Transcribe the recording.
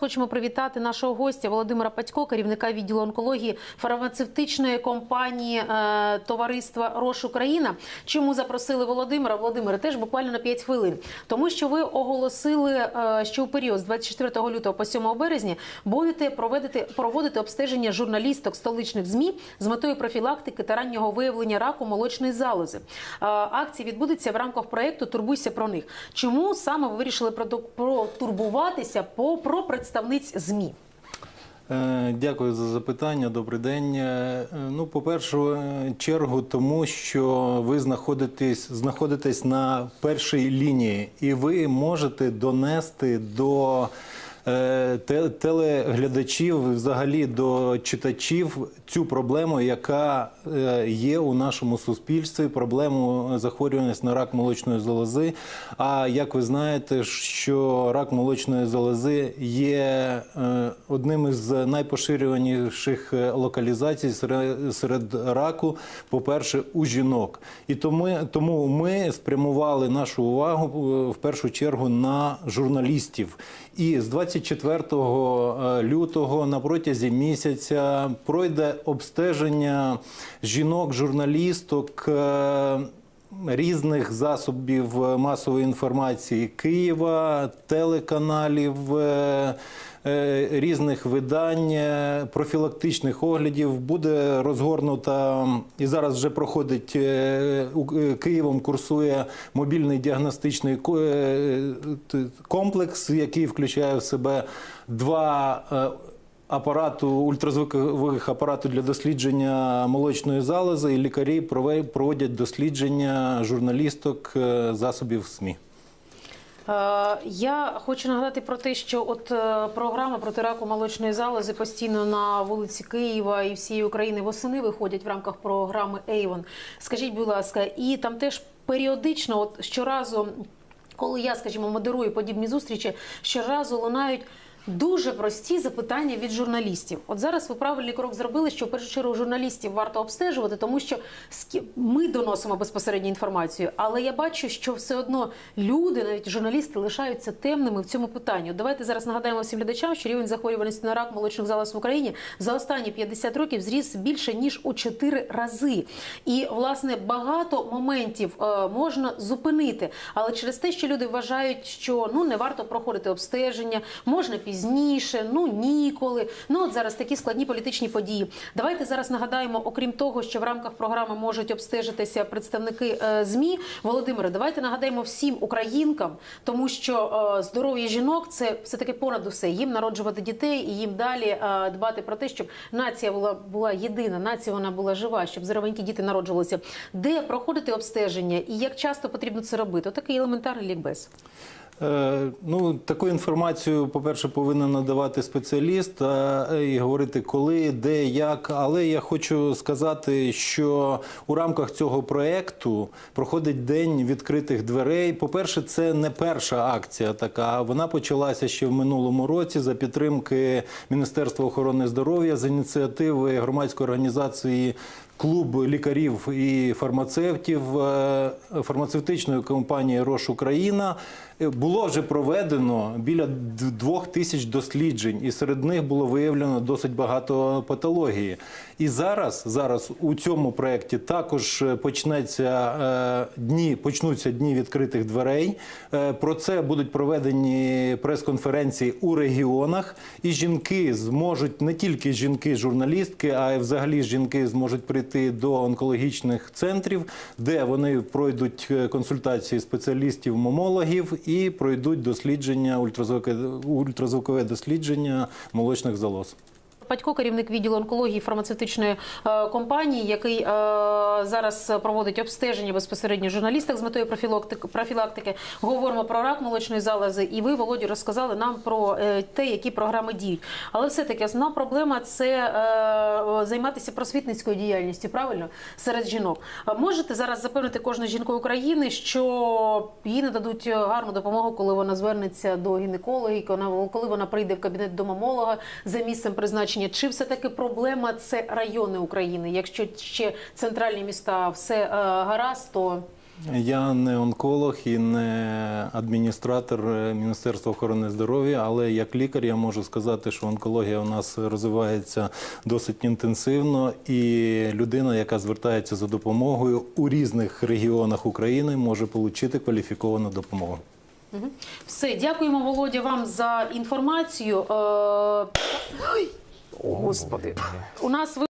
Хочемо привітати нашого гостя Володимира Патько, керівника відділу онкології фармацевтичної компанії е, товариства Рош Україна. Чому запросили Володимира? Володимире, теж буквально на 5 хвилин. Тому що ви оголосили, е, що у період з 24 лютого по 7 березня будете проводити, проводити обстеження журналісток столичних ЗМІ з метою профілактики та раннього виявлення раку молочної залози. Е, акція відбудеться в рамках проєкту Турбуйся про них. Чому саме ви вирішили протурбуватися по про представниць ЗМІ? Е, Дякую за запитання. Добрий день. Е, Ну, по першу е, чергу, тому що ви знаходитесь, знаходитесь на першій лінії, і ви можете донести до телеглядачів, взагалі до читачів цю проблему, яка е, є у нашому суспільстві, проблему захворюваності на рак молочної залози. А як ви знаєте, що рак молочної залози є е, одним із найпоширюваніших е, локалізацій серед, раку, по-перше, у жінок. І тому, ми спрямували нашу увагу е, в першу чергу на журналістів. І з 24 лютого на протязі місяця пройде обстеження жінок-журналісток. е, Різних засобів масової інформації Києва, телеканалів, е, е, різних видань, е, профілактичних оглядів буде розгорнута і зараз вже проходить е, е, Києвом. Курсує мобільний діагностичний ко- е, комплекс, який включає в себе два. е, апарату ультразвукових апарату для дослідження молочної залози, і лікарі проводять дослідження журналісток е, засобів СМІ. Е, Я хочу нагадати про те, що от е, програма проти раку молочної залози постійно на вулиці Києва і всієї України восени виходять в рамках програми Avon. Скажіть, будь ласка, і там теж періодично, от щоразу, коли я, скажімо, модерую подібні зустрічі, щоразу лунають. Дуже прості запитання від журналістів. От зараз ви правильний крок зробили, що в першу чергу журналістів варто обстежувати, тому що ми доносимо безпосередню інформацію. Але я бачу, що все одно люди, навіть журналісти, лишаються темними в цьому питанні. Давайте зараз нагадаємо всім глядачам, що рівень захворюваності на рак молочних залоз в Україні за останні 50 років зріс більше ніж у 4 рази. І власне багато моментів е, можна зупинити, але через те, що люди вважають, що ну не варто проходити обстеження, можна пізніше, ну ніколи. Ну от зараз такі складні політичні події. Давайте зараз нагадаємо, окрім того, що в рамках програми можуть обстежитися представники е, змі. Володимире, давайте нагадаємо всім українкам, тому що е, здоров'я жінок це все таки понад усе. Їм народжувати дітей і їм далі е, дбати про те, щоб нація була була єдина, нація вона була жива, щоб здоровенькі діти народжувалися. Де проходити обстеження і як часто потрібно це робити? Отакий елементарний лікбез. Е, Ну, таку інформацію, по-перше, повинен надавати спеціаліст е, і говорити, коли, де, як. Але я хочу сказати, що у рамках цього проєкту проходить день відкритих дверей. По-перше, це не перша акція така. Вона почалася ще в минулому році за підтримки Міністерства охорони здоров'я з ініціативи громадської організації. Клуб лікарів і фармацевтів е, фармацевтичної компанії Рош Україна Е, було вже проведено біля двох тисяч досліджень, і серед них було виявлено досить багато патології. І зараз, зараз у цьому проєкті також е, почнеться дні, почнуться дні відкритих дверей. Про це будуть проведені прес-конференції у регіонах, і жінки зможуть не тільки жінки-журналістки, а й взагалі жінки зможуть прийти до онкологічних центрів, де вони пройдуть е, консультації спеціалістів-момологів і пройдуть дослідження ультразвукове дослідження молочних залоз. Патько, керівник відділу онкології фармацевтичної е, компанії, який е, зараз проводить обстеження безпосередньо журналістах з метою профілактики. Говоримо про рак молочної залози, і ви, Володю, розказали нам про е, те, які програми діють. Але все-таки основна проблема це займатися просвітницькою діяльністю, правильно, серед жінок. Можете зараз запевнити кожну жінку України, що їй нададуть гарну допомогу, коли вона звернеться до гінекологів, коли вона прийде в кабінет до мамолога за місцем призначення. Чи все таки проблема це райони України? Якщо ще центральні міста все е, гаразд, то Я не онколог і не адміністратор е, Міністерства охорони здоров'я, але як лікар я можу сказати, що онкологія у нас розвивається досить інтенсивно, і людина, яка звертається за допомогою у різних регіонах України, може отримати кваліфіковану допомогу. Все, дякуємо, Володя, вам за інформацію. Е, Ой, Господи, у нас.